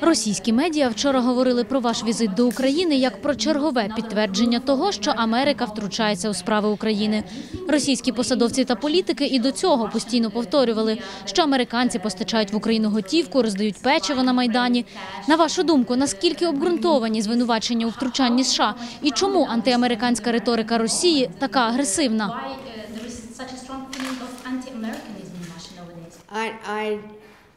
Російські медіа вчора говорили про ваш візит до України як про чергове підтвердження того, що Америка втручається у справи України. Російські посадовці та політики і до цього постійно повторювали, що американці постачають в Україну готівку, роздають печиво на майдані. На вашу думку, наскільки обґрунтовані звинувачення у втручанні США і чому антиамериканська риторика Росії така агресивна? uh. I, I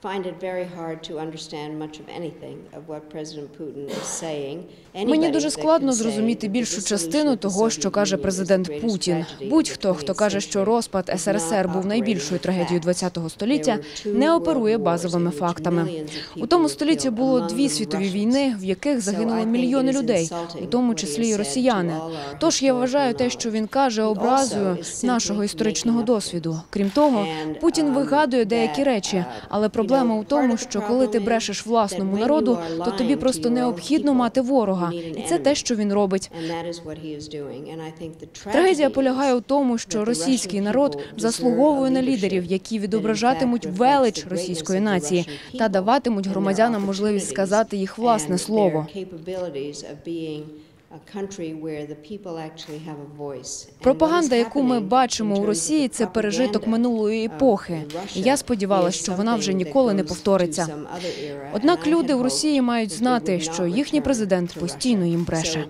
find it very hard to understand much of anything of what President Putin is saying. Мені дуже складно зрозуміти більшу частину того, що каже президент Путін. Будь-хто, хто 20th каже, що розпад СРСР був найбільшою трагедією. ХХ століття, не оперує базовими фактами. У тому столітті було дві світові війни, в яких загинули мільйони людей, у тому числі і росіяни. Тож я вважаю те, що він каже, образою нашого історичного досвіду. Крім того, Путін um, вигадує деякі речі, uh, але you проблема у тому, що коли ти брешеш власному народу, то тобі просто необхідно мати ворога, і це те, що він робить. Трагедія полягає у тому, що російський народ заслуговує на лідерів, які відображатимуть велич російської нації та даватимуть громадянам можливість сказати їх власне слово. Пропаганда, яку ми бачимо у Росії, це пережиток минулої епохи. Я сподівалася, що вона вже ніколи не повториться. Однак люди в Росії мають знати, що їхній президент постійно їм бреше.